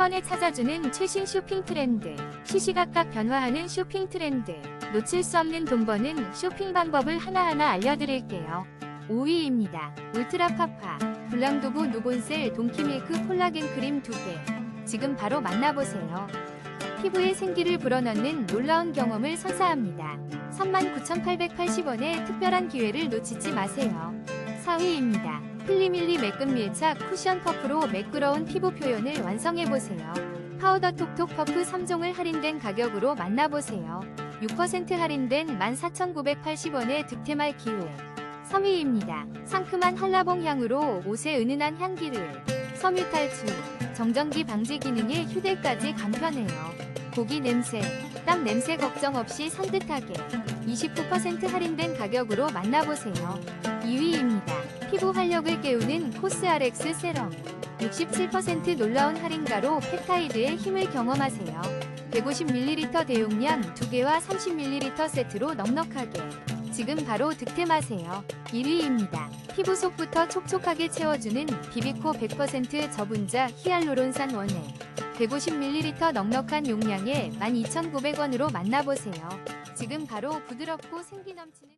번에 찾아주는 최신 쇼핑 트렌드. 시시각각 변화하는 쇼핑 트렌드. 놓칠 수 없는 돈 버는 쇼핑 방법을 하나하나 알려드릴게요. 5위입니다. 울트라 파파. 블랑도브 누본셀 동키밀크 콜라겐 크림 2개. 지금 바로 만나보세요. 피부에 생기를 불어넣는 놀라운 경험을 선사합니다. 39,880원의 특별한 기회를 놓치지 마세요. 4위입니다. 필리밀리 매끈 밀착 쿠션 퍼프로 매끄러운 피부 표현을 완성해보세요. 파우더 톡톡 퍼프 3종을 할인된 가격으로 만나보세요. 6% 할인된 14,980원의 득템할 기회. 3위입니다. 상큼한 한라봉 향으로 옷에 은은한 향기를. 섬유 탈출, 정전기 방지 기능에 휴대까지 간편해요. 고기 냄새, 땀 냄새 걱정 없이 산뜻하게 29% 할인된 가격으로 만나보세요. 2위입니다. 피부 활력을 깨우는 코스RX 세럼 67% 놀라운 할인가로 펩타이드의 힘을 경험하세요. 150ml 대용량 2개와 30ml 세트로 넉넉하게 지금 바로 득템하세요. 1위입니다. 피부 속부터 촉촉하게 채워주는 비비코 100% 저분자 히알루론산 원액 150ml 넉넉한 용량에 12,900원으로 만나보세요. 지금 바로 부드럽고 생기 넘치는